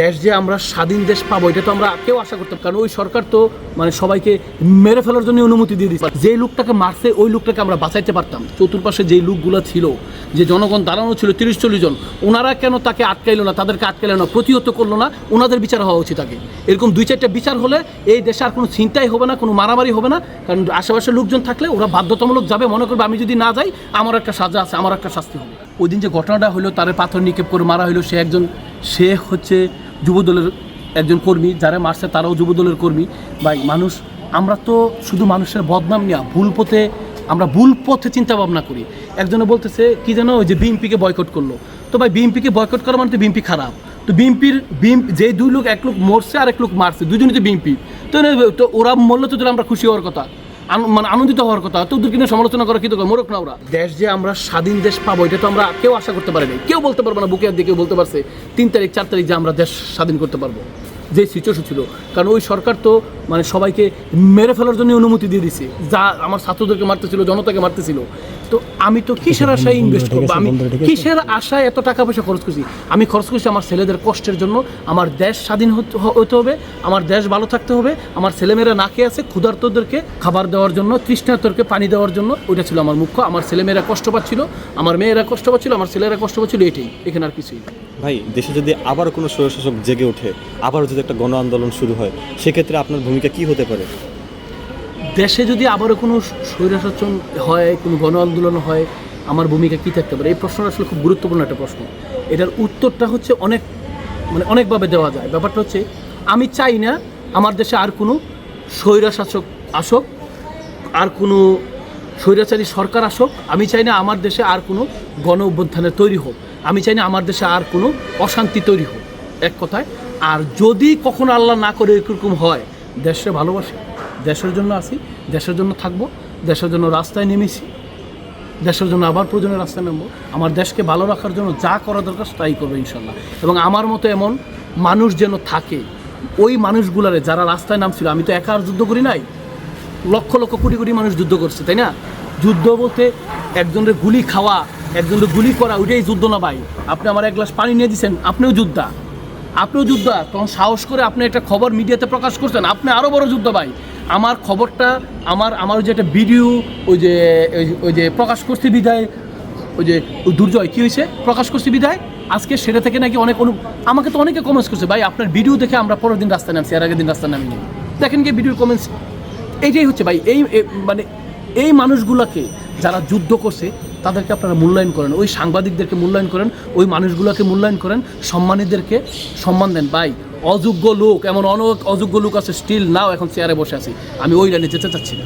দেশ যে আমরা স্বাধীন দেশ পাবো, এটা তো আমরা কেউ আশা করতাম কারণ ওই সরকার তো মানে সবাইকে মেরে ফেলার জন্য অনুমতি দিয়ে দিচ্ছে যে লোকটাকে মারছে, ওই লোকটাকে আমরা বাঁচাইতে পারতাম। চতুর্পাশে যেই লোকগুলো ছিল, যে জনগণ দাঁড়ানো ছিল, তিরিশ চল্লিশ জন, ওনারা কেন তাকে আটকাইলো না, তাদেরকে আটকাইলো না, প্রতিহত করল না, ওনাদের বিচার হওয়া উচিত আগে। এরকম দুই চারটা বিচার হলে এই দেশে আর কোনো চিন্তাই হবে না, কোনো মারামারি হবে না। কারণ আশেপাশে লোকজন থাকলে ওরা বাধ্যতামূলক যাবে। মনে করবে আমি যদি না যাই, আমার একটা সাজা আছে, আমার একটা শাস্তি হবে। ওই দিন যে ঘটনাটা হলো, তার পাথর নিক্ষেপ করে মারা হলো সে একজন, সে হচ্ছে যুবদলের একজন কর্মী, যারা মারছে তারাও যুবদলের কর্মী। ভাই, মানুষ, আমরা তো শুধু মানুষের বদনাম নিয়ে, ভুল পথে, আমরা ভুল পথে চিন্তা ভাবনা করি। একজনে বলতেছে, কি যেন ওই যে বিএনপিকে বয়কট করল? তো ভাই, বিএনপিকে বয়কট করা মানে তো বিএনপি খারাপ। তো বিএনপির, বিএম যে দুই লোক, এক লোক মরছে আর এক লোক মারছে, দুজনই তো বিএনপি। তো ওরা মরলে তো আমরা খুশি হওয়ার কথা। মানে আনন্দিত হওয়ার কথা। তো ওদেরকে সমালোচনা করা কি তো মোরক না ওরা? দেশ যে আমরা স্বাধীন দেশ পাবো, এটা তো আমরা কেউ আশা করতে পারিনি কেউ বলতে পারব না, বুকে আর দিয়ে কেউ বলতে পারছে, তিন তারিখ, চার তারিখ যে আমরা দেশ স্বাধীন করতে পারব। যে সিচুয়েশন ছিল। কারণ ওই সরকার তো মানে সবাইকে মেরে ফেলার জন্য অনুমতি দিয়ে দিছে। যা আমার ছাত্রদেরকে মারতেছিল জনতাকে মারতেছিল। তো আমি তো কিসের আশায় ইনভেস্ট করব? আমি কিসের আশায় এত টাকা পয়সা খরচ করছি? আমি খরচ করছি আমার ছেলেদের কষ্টের জন্য। আমার দেশ স্বাধীন হতে- হবে। আমার দেশ ভালো থাকতে হবে। আমার ছেলেমেয়েরা না খেয়ে আছে ক্ষুধার্তদেরকে খাবার দেওয়ার জন্য তৃষ্ণার্তদেরকে পানি দেওয়ার জন্য। ওইটা ছিল আমার মুখ্য। আমার ছেলেমেয়েরা কষ্ট পাচ্ছিল আমার মেয়েরা কষ্ট পাচ্ছিল আমার ছেলেরা কষ্ট পাচ্ছিল এটাই। এখানে আর কিছুই না। ভাই, দেশে যদি আবার কোনো স্বৈরশাসক জেগে ওঠে আবারও যদি একটা গণ আন্দোলন শুরু হয়, সেক্ষেত্রে আপনার ভূমিকা কি হতে পারে? দেশে যদি আবারও কোনো স্বৈরশাসন হয়, কোনো গণ আন্দোলন হয়, আমার ভূমিকা কী থাকতে পারে? এই প্রশ্নটা আসলে খুব গুরুত্বপূর্ণ একটা প্রশ্ন। এটার উত্তরটা হচ্ছে অনেক মানে অনেকভাবে দেওয়া যায়। ব্যাপারটা হচ্ছে, আমি চাই না আমার দেশে আর কোনো স্বৈরশাসক আসুক, আর কোনো স্বৈরাচারী সরকার আসুক। আমি চাই না আমার দেশে আর কোনো গণ অভ্যুত্থানের তৈরি হোক। আমি চাই না আমার দেশে আর কোনো অশান্তি তৈরি হোক, এক কথায়। আর যদি কখনো আল্লাহ না করে এরকম হয় দেশে ভালোবাসি, দেশের জন্য আসি দেশের জন্য থাকব, দেশের জন্য রাস্তায় নেমেছি, দেশের জন্য আবার প্রয়োজনে রাস্তায় নামবো, আমার দেশকে ভালো রাখার জন্য যা করা দরকার তাই করব ইনশাল্লাহ। এবং আমার মতো এমন মানুষ যেন থাকে, ওই মানুষগুলারে যারা রাস্তায় নামছিল, আমি তো একা আর যুদ্ধ করি নাই, লক্ষ লক্ষ কোটি কোটি মানুষ যুদ্ধ করছে, তাই না? যুদ্ধ বলতে একজনের গুলি খাওয়া, একজনের গুলি করা, ওইটাই যুদ্ধ না ভাই। আপনি আমার এক গ্লাস পানি নিয়ে দিচ্ছেন আপনিও যোদ্ধা। আপনিও যোদ্ধা, তখন সাহস করে আপনি একটা খবর মিডিয়াতে প্রকাশ করছেন। আপনি আরও বড় যুদ্ধ ভাই। আমার খবরটা, আমার আমার যে একটা ভিডিও ওই যে, ওই- যে প্রকাশ করছি বিধায়, ওই যে দুর্জয়, কী হয়েছে? প্রকাশ করছি বিধায়, আজকে সেটা থেকে নাকি অনেক অনু আমাকে তো অনেকে কমেন্টস করছে, ভাই, আপনার ভিডিও দেখে আমরা পরের দিন রাস্তায় নামছি আর আগের দিন রাস্তায় নামিনি। দেখেন কি ভিডিওর কমেন্টস এইটাই হচ্ছে ভাই, এই মানে এই মানুষগুলোকে যারা যুদ্ধ করছে, তাদেরকে আপনারা মূল্যায়ন করেন। ওই সাংবাদিকদেরকে মূল্যায়ন করেন, ওই মানুষগুলোকে মূল্যায়ন করেন, সম্মানীদেরকে সম্মান দেন। ভাই, অযোগ্য লোক, এমন অনেক অযোগ্য লোক আছে স্টিল নাও এখন চেয়ারে বসে আছি। আমি ওই লাইনে যেতে চাচ্ছি না।